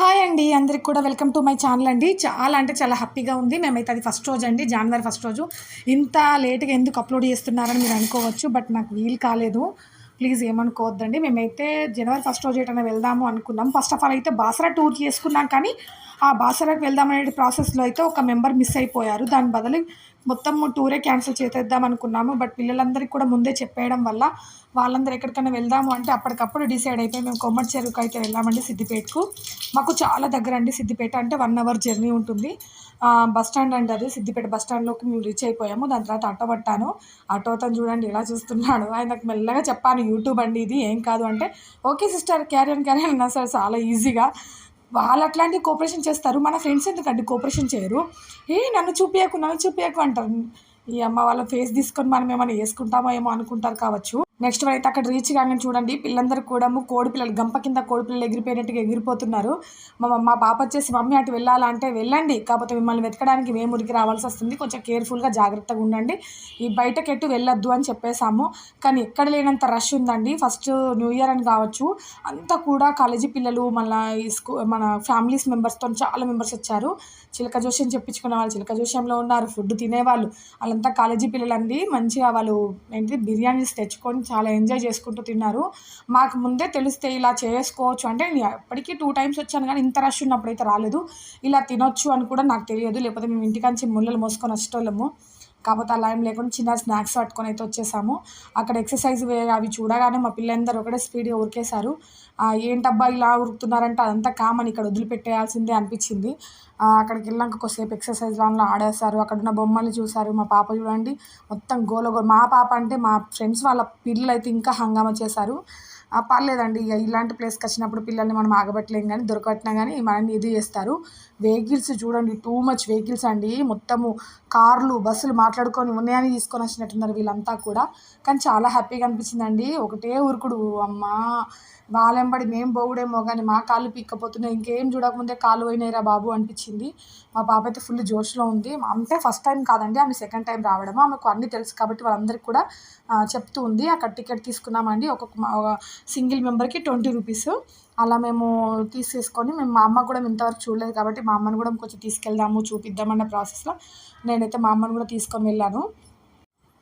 Hi అండి అందరికి కూడా వెల్కమ్ టు మై ఛానల్ అండి. చాలా అంటే చాలా హ్యాపీగా ఉంది. మేమైతే అది ఫస్ట్ రోజు అండి జనవరి ఫస్ట్ రోజు. ఇంత లేట్గా ఎందుకు అప్లోడ్ చేస్తున్నారని మీరు అనుకోవచ్చు బట్ నాకు వీలు కాలేదు. ప్లీజ్ ఏమనుకోవద్దండి. మేమైతే జనవరి ఫస్ట్ రోజు ఎటైనా వెళ్దాము అనుకున్నాం. ఫస్ట్ ఆఫ్ ఆల్ అయితే బాసరా టూర్ చేసుకున్నాం కానీ ఆ బాసరాకి వెళ్దామనే ప్రాసెస్లో అయితే ఒక మెంబర్ మిస్ అయిపోయారు. దాని బదులు మొత్తం టూరే క్యాన్సిల్ చేసేద్దాం అనుకున్నాము. బట్ పిల్లలందరికీ కూడా ముందే చెప్పేయడం వల్ల వాళ్ళందరూ ఎక్కడికైనా వెళ్దాము అంటే అప్పటికప్పుడు డిసైడ్ అయిపోయి మేము కొమ్మటి చెరువుకు అయితే వెళ్ళామండి సిద్దిపేటకు. మాకు చాలా దగ్గర అండి సిద్దిపేట. అంటే వన్ అవర్ జర్నీ ఉంటుంది. బస్ స్టాండ్ అండి అది సిద్దిపేట బస్ స్టాండ్లోకి మేము రీచ్ అయిపోయాము. దాని తర్వాత ఆటో పట్టాను. ఆటో అతను చూడండి ఎలా చూస్తున్నాడు. ఆయనకు మెల్లగా చెప్పాను యూట్యూబ్ అండి ఇది ఏం కాదు అంటే ఓకే సిస్టర్ క్యారియన్ క్యారియన్ అన్నా సార్ చాలా ఈజీగా. వాళ్ళు అట్లాంటి కోఆపరేషన్ చేస్తారు. మన ఫ్రెండ్స్ ఎందుకంటే కోఆపరేషన్ చేయరు? ఏ నన్ను చూపించకు నన్ను చూపించకు అంటారు. ఈ అమ్మ వాళ్ళ ఫేస్ తీసుకొని మనం ఏమైనా వేసుకుంటామో ఏమో అనుకుంటారు కావచ్చు. నెక్స్ట్ అయితే అక్కడ రీచ్ కాగానే చూడండి పిల్లలందరూ కూడా కోడి పిల్లలు గంప కింద కోడి పిల్లలు ఎగిరిపోయినట్టుగా ఎగిరిపోతున్నారు. మా మా పాప వచ్చేసి మమ్మీ అటు వెళ్ళాలంటే వెళ్ళండి కాకపోతే మిమ్మల్ని వెతకడానికి మేము ఉరికి రావాల్సి వస్తుంది కొంచెం కేర్ఫుల్గా జాగ్రత్తగా ఉండండి ఈ బయటకి ఎటు వెళ్ళొద్దు అని చెప్పేసాము కానీ ఎక్కడ లేనంత రష్ ఉందండి. ఫస్ట్ న్యూ ఇయర్ అని కావచ్చు అంతా కూడా కాలేజీ పిల్లలు మళ్ళీ ఈ స్కూ మన ఫ్యామిలీస్ మెంబర్స్తో చాలా మెంబర్స్ వచ్చారు. చిలక జోష్యం చెప్పించుకునే వాళ్ళు చిలక జోష్యంలో ఉన్నారు ఫుడ్ తినేవాళ్ళు. వాళ్ళంతా కాలేజీ పిల్లలండి. మంచిగా వాళ్ళు ఏంటి బిర్యానీస్ తెచ్చుకొని చాలా ఎంజాయ్ చేసుకుంటూ తిన్నారు. మాకు ముందే తెలిస్తే ఇలా చేసుకోవచ్చు. అంటే నేను ఎప్పటికీ టూ టైమ్స్ వచ్చాను కానీ ఇంత రష్ ఉన్నప్పుడు అయితే రాలేదు. ఇలా తినొచ్చు అని కూడా నాకు తెలియదు. లేకపోతే మేము ఇంటికాంచి ముళ్ళలు మోసుకొని వచ్చేటోళ్ళము. కాకపోతే అలా ఏం లేకుండా చిన్న స్నాక్స్ పట్టుకొని అయితే వచ్చేసాము. అక్కడ ఎక్సర్సైజ్ అవి చూడగానే మా పిల్లలందరూ ఒకటే స్పీడ్గా ఉరికేశారు. ఏంటబ్బా ఇలా ఉరుకుతున్నారంటే అదంతా కామన్ ఇక్కడ వదిలిపెట్టేయాల్సిందే అనిపించింది. అక్కడికి వెళ్ళాక కొద్దిసేపు ఎక్సర్సైజ్ లాన్లో ఆడేస్తారు అక్కడ ఉన్న బొమ్మలు చూసారు మా పాప చూడండి మొత్తం గోల గోల మా పాప అంటే మా ఫ్రెండ్స్ వాళ్ళ పిల్లలు అయితే ఇంకా హంగామా చేశారు. పర్లేదండి ఇక ఇలాంటి ప్లేస్కి వచ్చినప్పుడు పిల్లల్ని మనం ఆగబట్టలేం కానీ దొరకట్టినా కానీ మనల్ని ఇది చేస్తారు. వెహికల్స్ చూడండి టూ మచ్ వెహికల్స్ అండి. మొత్తము కార్లు బస్సులు మాట్లాడుకొని ఉన్నాయని తీసుకొని వచ్చినట్టున్నారు వీళ్ళంతా కూడా. కానీ చాలా హ్యాపీగా అనిపించిందండి. ఒకటే ఉరుకుడు అమ్మా. వాళ్ళెంబడి మేము పోవుడేమో కానీ మా కాళ్ళు పిక్కపోతున్నాయి. ఇంకేం చూడకముందే కాళ్ళు పోయినాయిరా బాబు అనిపించింది. మా పాప అయితే ఫుల్ జోష్లో ఉంది. అంటే ఫస్ట్ టైం కాదండి ఆమె సెకండ్ టైం రావడం ఆమెకు అన్నీ తెలుసు కాబట్టి వాళ్ళందరికీ కూడా చెప్తూ ఉంది. అక్కడ టికెట్ తీసుకున్నామండి. ఒక్కొక్క మా- సింగిల్ మెంబర్కి ట్వంటీ రూపీస్. అలా మేము తీసేసుకొని మేము మా అమ్మ కూడా ఇంతవరకు చూడలేదు కాబట్టి మా అమ్మని కూడా కొంచెం తీసుకెళ్దాము చూపిద్దామన్న ప్రాసెస్లో నేనైతే మా అమ్మని కూడా తీసుకొని వెళ్ళాను.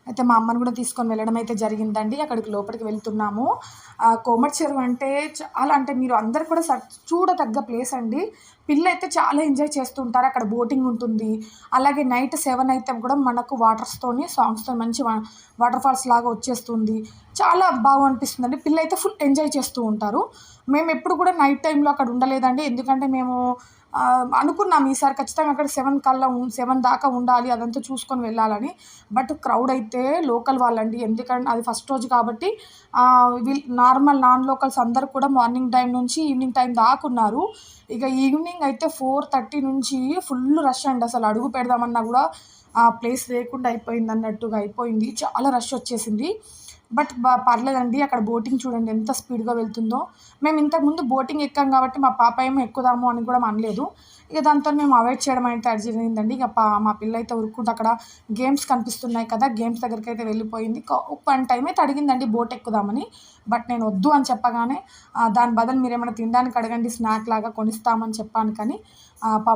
అయితే మా అమ్మని కూడా తీసుకొని వెళ్ళడం అయితే జరిగిందండి. అక్కడికి లోపలికి వెళ్తున్నాము. కోమటి చెరువు అంటే చాలా అంటే మీరు అందరు కూడా సర్ చూడదగ్గ ప్లేస్ అండి. పిల్లలు అయితే చాలా ఎంజాయ్ చేస్తుంటారు అక్కడ బోటింగ్ ఉంటుంది. అలాగే నైట్ సెవెన్ అయితే కూడా మనకు వాటర్స్తోని సాంగ్స్తో మంచి వా- వాటర్ ఫాల్స్ లాగా వచ్చేస్తుంది. చాలా బాగా అనిపిస్తుంది అండి పిల్లలు అయితే ఫుల్ ఎంజాయ్ చేస్తూ ఉంటారు. మేము ఎప్పుడు కూడా నైట్ టైంలో అక్కడ ఉండలేదండి. ఎందుకంటే మేము అనుకున్నాం ఈసారి ఖచ్చితంగా అక్కడ సెవెన్ కల్లా సెవెన్ దాకా ఉండాలి అదంతా చూసుకొని వెళ్ళాలని. బట్ క్రౌడ్ అయితే లోకల్ వాళ్ళండి. ఎందుకంటే అది ఫస్ట్ రోజు కాబట్టి నార్మల్ నాన్ లోకల్స్ అందరు కూడా మార్నింగ్ టైం నుంచి ఈవినింగ్ టైం దాకా ఉన్నారు. ఇక ఈవినింగ్ అయితే ఫోర్ థర్టీ నుంచి ఫుల్ రష్ అండి. అసలు అడుగు పెడదామన్నా కూడా ఆ ప్లేస్ లేకుండా అయిపోయింది అన్నట్టుగా అయిపోయింది. చాలా రష్ వచ్చేసింది. బట్ పర్లేదండి అక్కడ బోటింగ్ చూడండి ఎంత స్పీడ్గా వెళ్తుందో. మేము ఇంతకుముందు బోటింగ్ ఎక్కాం కాబట్టి మా పాప ఏమో ఎక్కుదాము అని కూడా అనలేదు. ఇక దాంతో మేము అవాయిడ్ చేయడం అయితే అది జరిగిందండి. ఇక పా మా పిల్ల అయితే ఉరుక్కుంటూ అక్కడ గేమ్స్ కనిపిస్తున్నాయి కదా గేమ్స్ దగ్గరికి అయితే వెళ్ళిపోయింది వన్ టైం అయితే అడిగిందండి బోట్ ఎక్కుదామని. బట్ నేను వద్దు అని చెప్పగానే దాని బదులు మీరు ఏమైనా తినడానికి అడగండి స్నాక్ లాగా కొనిస్తామని చెప్పాను కానీ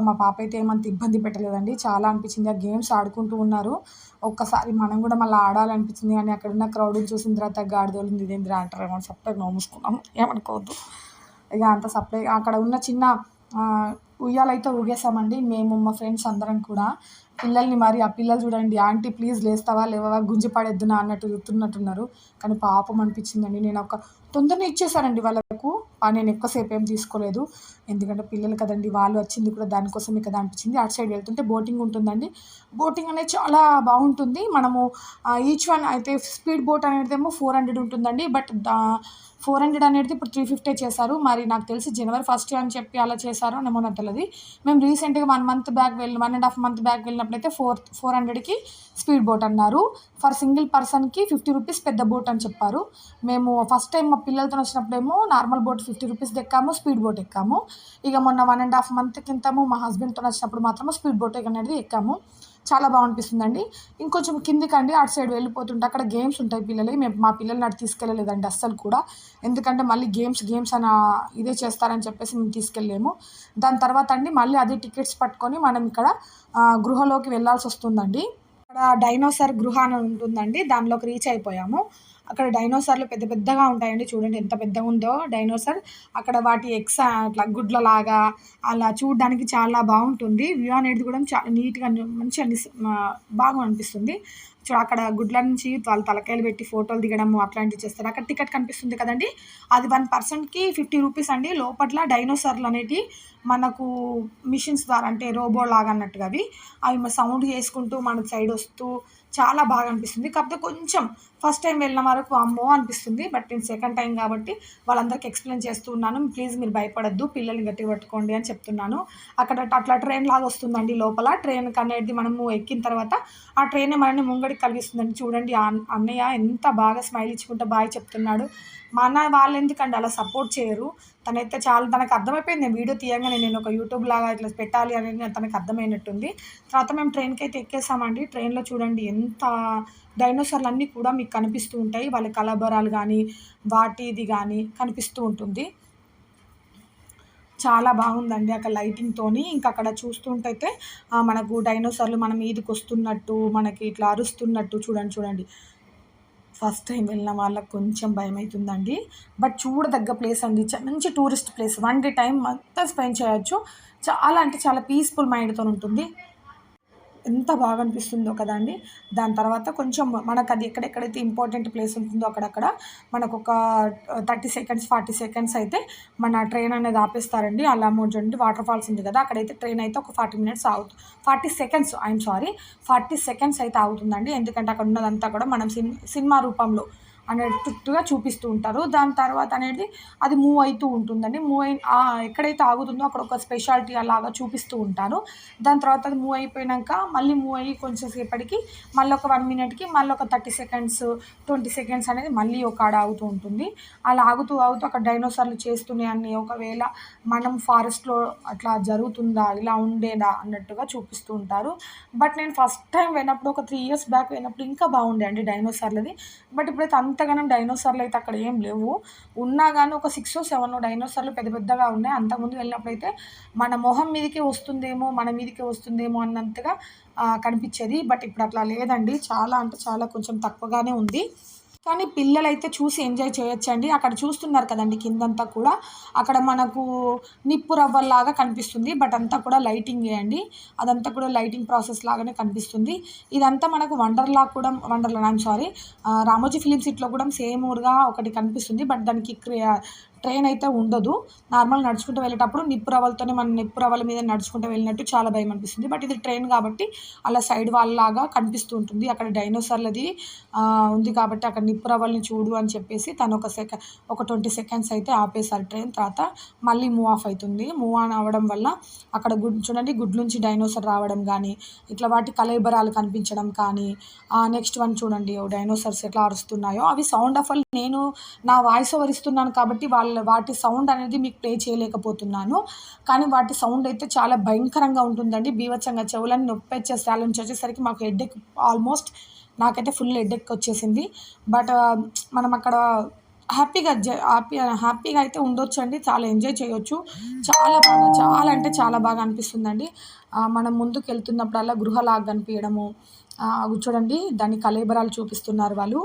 మా పాప అయితే ఏమంత ఇబ్బంది పెట్టలేదండి. చాలా అనిపించింది. ఆ గేమ్స్ ఆడుకుంటూ ఉన్నారు. ఒక్కసారి మనం కూడా మళ్ళీ ఆడాలనిపించింది కానీ అక్కడ ఉన్న క్రౌడ్ని చూసిన తర్వాత గాడిదోలింది ఇదేంద్రా అంటారు ఏమో నోముసుకున్నాం నోమూసుకున్నాము ఏమనుకోవద్దు. ఇక అంత సప్లై అక్కడ ఉన్న చిన్న ఉయ్యాలైతే ఊగేసామండి. మేము మా ఫ్రెండ్స్ అందరం కూడా పిల్లల్ని మరి ఆ పిల్లలు చూడండి ఆంటీ ప్లీజ్ లేస్తావా లేవా గుంజి పడేద్దునా అన్నట్టు చూస్తున్నట్టున్నారు కానీ పాపం అనిపించిందండి. నేను ఒక తొందరనే ఇచ్చేసానండి వాళ్ళకు. నేను ఎక్కువసేపు ఏం తీసుకోలేదు. ఎందుకంటే పిల్లలు కదండి వాళ్ళు వచ్చింది కూడా దానికోసమే కదా అనిపించింది. అటు సైడ్ వెళ్తుంటే బోటింగ్ ఉంటుందండి. బోటింగ్ అనేది చాలా బాగుంటుంది. మనము ఈచ్ వన్ అయితే స్పీడ్ బోట్ అనేది ఏమో ఫోర్ హండ్రెడ్ ఉంటుందండి. బట్ ఫోర్ హండ్రెడ్ అనేది ఇప్పుడు త్రీ ఫిఫ్టీ చేశారు. మరి నాకు తెలిసి జనవరి ఫస్ట్ అని చెప్పి అలా చేశారు ఏమో నాకు తెలియదు మేము రీసెంట్గా వన్ మంత్ బ్యాక్ వెళ్ళి one and half month back అయితే ఫోర్ ఫోర్ హండ్రెడ్కి స్పీడ్ బోట్ అన్నారు. ఫర్ సింగిల్ పర్సన్కి ఫిఫ్టీ రూపీస్ పెద్ద బోట్ అని చెప్పారు. మేము ఫస్ట్ టైం మా పిల్లలతో వచ్చినప్పుడేమో నార్మల్ బోట్ ఫిఫ్టీ రూపీస్ ఎక్కాము స్పీడ్ బోట్ ఎక్కాము. ఇక మొన్న వన్ అండ్ హాఫ్ మంత్ కింద మా హస్బెండ్తో వచ్చినప్పుడు మాత్రం స్పీడ్ బోట్ అనేది ఎక్కాము. చాలా బాగనిపిస్తుందండి. ఇంకొంచెం కిందికండి అటు సైడ్ వెళ్ళిపోతుంటే అక్కడ గేమ్స్ ఉంటాయి పిల్లలు మేము మా పిల్లల్ని అటు తీసుకెళ్ళలేదండి అస్సలు కూడా. ఎందుకంటే మళ్ళీ గేమ్స్ గేమ్స్ అని ఇదే చేస్తారని చెప్పేసి మేము తీసుకెళ్ళలేము. దాని తర్వాత అండి మళ్ళీ అదే టికెట్స్ పట్టుకొని మనం ఇక్కడ గృహలోకి వెళ్ళాల్సి వస్తుందండి. అక్కడ డైనోసార్ గృహ అని ఉంటుందండి. దానిలోకి రీచ్ అయిపోయాము. అక్కడ డైనోసార్లు పెద్ద పెద్దగా ఉంటాయండి చూడండి ఎంత పెద్దగా ఉందో డైనోసార్. అక్కడ వాటి ఎక్స్ అట్లా గుడ్ల లాగా అలా చూడడానికి చాలా బాగుంటుంది. వ్యూ అనేది కూడా చాలా నీట్గా మంచిగా నిస్- బాగా అనిపిస్తుంది. చూడ అక్కడ గుడ్ల నుంచి వాళ్ళు తలకాయలు పెట్టి ఫోటోలు దిగడము అట్లాంటివి చేస్తారు. అక్కడ టికెట్ కనిపిస్తుంది కదండి. అది వన్ పర్సన్కి ఫిఫ్టీ రూపీస్ అండి. లోపట్ల డైనోసార్లు అనేటివి మనకు మిషన్స్ ద్వారా అంటే రోబో లాగా అన్నట్టుగా అవి. అవి సౌండ్ చేసుకుంటూ మన సైడ్ వస్తూ చాలా బాగా అనిపిస్తుంది. కాకపోతే కొంచెం ఫస్ట్ టైం వెళ్ళిన వరకు అమ్మో అనిపిస్తుంది. బట్ నేను సెకండ్ టైం కాబట్టి వాళ్ళందరికీ ఎక్స్ప్లెయిన్ చేస్తూ ఉన్నాను. ప్లీజ్ మీరు భయపడద్దు పిల్లల్ని గట్టి పట్టుకోండి అని చెప్తున్నాను. అక్కడ అట్లా ట్రైన్ లాగా వస్తుందండి లోపల. ట్రైన్ అనేది మనము ఎక్కిన తర్వాత ఆ ట్రైన్ మనల్ని ముంగడికి కలిగిస్తుందండి. చూడండి అన్నయ్య ఎంత బాగా స్మైల్ ఇచ్చుకుంటూ బాయ్ చెప్తున్నాడు. మన వాళ్ళు ఎందుకండి అలా సపోర్ట్ చేయరు? తనైతే చాలా తనకు అర్థమైపోయింది. వీడియో తీయగానే నేను ఒక యూట్యూబ్ లాగా ఇట్లా పెట్టాలి అనేది తనకు అర్థమైనట్టుంది. తర్వాత మేము ట్రైన్కి అయితే ఎక్కేసామండి. ట్రైన్లో చూడండి ఎంత డైనోసార్లు అన్నీ కూడా మీకు కనిపిస్తూ ఉంటాయి. వాళ్ళ కలబరాలు కానీ వాటిది కానీ కనిపిస్తూ ఉంటుంది. చాలా బాగుందండి అక్కడ లైటింగ్తోని. ఇంకా అక్కడ చూస్తుంటైతే మనకు డైనోసార్లు మనం ఈదికి వస్తున్నట్టు మనకి ఇట్లా అరుస్తున్నట్టు చూడండి చూడండి. ఫస్ట్ టైం వెళ్ళిన వాళ్ళకి కొంచెం భయం అవుతుందండి. బట్ చూడదగ్గ ప్లేస్ అండి. మంచి tourist place. One day time అంతా స్పెండ్ చేయొచ్చు. చాలా అంటే చాలా పీస్ఫుల్ మైండ్తో ఉంటుంది. ఎంత బాగా అనిపిస్తుందో కదండి దాని తర్వాత కొంచెం మనకు అది ఎక్కడెక్కడైతే ఇంపార్టెంట్ ప్లేస్ ఉంటుందో అక్కడక్కడ మనకు ఒక థర్టీ సెకండ్స్ ఫార్టీ సెకండ్స్ అయితే మన ట్రైన్ అనేది ఆపేస్తారండి. అలా చూడండి వాటర్ ఫాల్స్ ఉంది కదా అక్కడైతే ట్రైన్ అయితే ఒక ఫార్టీ మినిట్స్ ఆగుతుంది forty seconds I'm sorry forty seconds అయితే ఆగుతుందండి. ఎందుకంటే అక్కడ ఉన్నదంతా కూడా మనం సినిమా రూపంలో అనేటట్టుగా చూపిస్తూ ఉంటారు. దాని తర్వాత అనేది అది మూవ్ అవుతూ ఉంటుందండి. మూవ్ అయి ఎక్కడైతే ఆగుతుందో అక్కడ ఒక స్పెషాలిటీ అలాగా చూపిస్తూ ఉంటారు. దాని తర్వాత అది మూవ్ అయిపోయాక మళ్ళీ మూవ్ అయ్యి కొంచెం సేపటికి మళ్ళీ ఒక వన్ మినిట్కి మళ్ళీ ఒక థర్టీ సెకండ్స్ ట్వంటీ సెకండ్స్ అనేది మళ్ళీ ఒక ఆడ ఆగుతూ ఉంటుంది. అలా ఆగుతూ ఆగుతూ అక్కడ డైనోసార్లు చేస్తున్నాయని ఒకవేళ మనం ఫారెస్ట్లో అట్లా జరుగుతుందా ఇలా ఉండేదా అన్నట్టుగా చూపిస్తూ ఉంటారు. బట్ నేను ఫస్ట్ టైం పోయినప్పుడు ఒక త్రీ ఇయర్స్ బ్యాక్ వెళ్ళినప్పుడు ఇంకా బాగుండే అండి డైనోసార్లది బట్ ఇప్పుడైతే అంత అంతగానం డైనోసార్లు అయితే అక్కడ ఏం లేవు. ఉన్నా కానీ ఒక సిక్స్ సెవెన్ డైనోసార్లు పెద్ద పెద్దగా ఉన్నాయి. అంతకుముందు వెళ్ళినప్పుడైతే మన మొహం మీదకే వస్తుందేమో మన మీదకే వస్తుందేమో అన్నంతగా కనిపించేది. బట్ ఇప్పుడు అట్లా లేదండి. చాలా అంటే చాలా కొంచెం తక్కువగానే ఉంది. కానీ పిల్లలైతే చూసి ఎంజాయ్ చేయొచ్చండి. అక్కడ చూస్తున్నారు కదండి కిందంతా కూడా. అక్కడ మనకు నిప్పు రవ్వల్లాగా కనిపిస్తుంది. బట్ అంతా కూడా లైటింగ్ అండి. అదంతా కూడా లైటింగ్ ప్రాసెస్ లాగానే కనిపిస్తుంది. ఇదంతా మనకు వండర్లా కూడా Wonderla I'm sorry Ramoji film సిటీలో కూడా సేమ్ ఊరుగా ఒకటి కనిపిస్తుంది. బట్ దానికి క్రియా ట్రైన్ అయితే ఉండదు. నార్మల్ నడుచుకుంటూ వెళ్ళేటప్పుడు నిప్పు రవ్వలతోనే మనం నిప్పు రవ్వల మీద నడుచుకుంటూ వెళ్ళినట్టు చాలా భయం అనిపిస్తుంది. బట్ ఇది ట్రైన్ కాబట్టి అలా సైడ్ లాగా కనిపిస్తూ ఉంటుంది. అక్కడ డైనోసార్లది ఉంది కాబట్టి అక్కడ నిప్పు రవ్వల్ని చూడు అని చెప్పేసి తను ఒక సెక ఒక ట్వంటీ సెకండ్స్ అయితే ఆపేశారు ట్రైన్. తర్వాత మళ్ళీ మూవ్ ఆఫ్ అవుతుంది. మూవ్ ఆన్ అవ్వడం వల్ల అక్కడ గుడ్ చూడండి గుడ్ నుంచి డైనోసార్ రావడం కానీ ఇట్లా వాటి కలైబరాలు కనిపించడం కానీ నెక్స్ట్ వన్ చూడండి డైనోసార్స్ ఎట్లా అరుస్తున్నాయో. అవి సౌండ్ ఆఫ్ నేను నా వాయిస్ ఓవర్ ఇస్తున్నాను కాబట్టి వాళ్ళ వాటి సౌండ్ అనేది మీకు ప్లే చేయలేకపోతున్నాను. కానీ వాటి సౌండ్ అయితే చాలా భయంకరంగా ఉంటుందండి. బీవచ్చంగా చెవులని నొప్పి వచ్చేస్తే అలా నుంచి వచ్చేసరికి మాకు హెడ్ఎక్ ఆల్మోస్ట్ నాకైతే ఫుల్ హెడ్ఎక్ వచ్చేసింది. బట్ uh, మనం అక్కడ హ్యాపీగా జ హ్యాపీ హ్యాపీగా అయితే ఉండొచ్చు అండి చాలా ఎంజాయ్ చేయొచ్చు. చాలా బాగా చాలా అంటే చాలా బాగా అనిపిస్తుందండి. మనం ముందుకు వెళ్తున్నప్పుడల్లా గృహలాగా కనిపించడము చూడండి. దాని కలేబరాలు చూపిస్తున్నారు వాళ్ళు.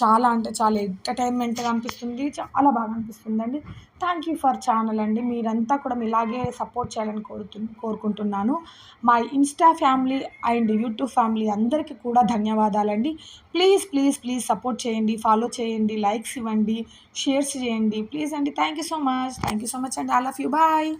చాలా అంటే చాలా ఎంటర్టైన్మెంట్గా అనిపిస్తుంది చాలా బాగా అనిపిస్తుందండి. థ్యాంక్ యూ ఫర్ ఛానల్ అండి. మీరంతా కూడా ఇలాగే సపోర్ట్ చేయాలని కోరుతు కోరుకుంటున్నాను. మా insta family and YouTube family అందరికీ కూడా ధన్యవాదాలండి. ప్లీజ్ ప్లీజ్ ప్లీజ్ సపోర్ట్ చేయండి ఫాలో చేయండి లైక్స్ ఇవ్వండి షేర్స్ చేయండి. ప్లీజ్ అండి thank you so much thank you so much అండి. I love you bye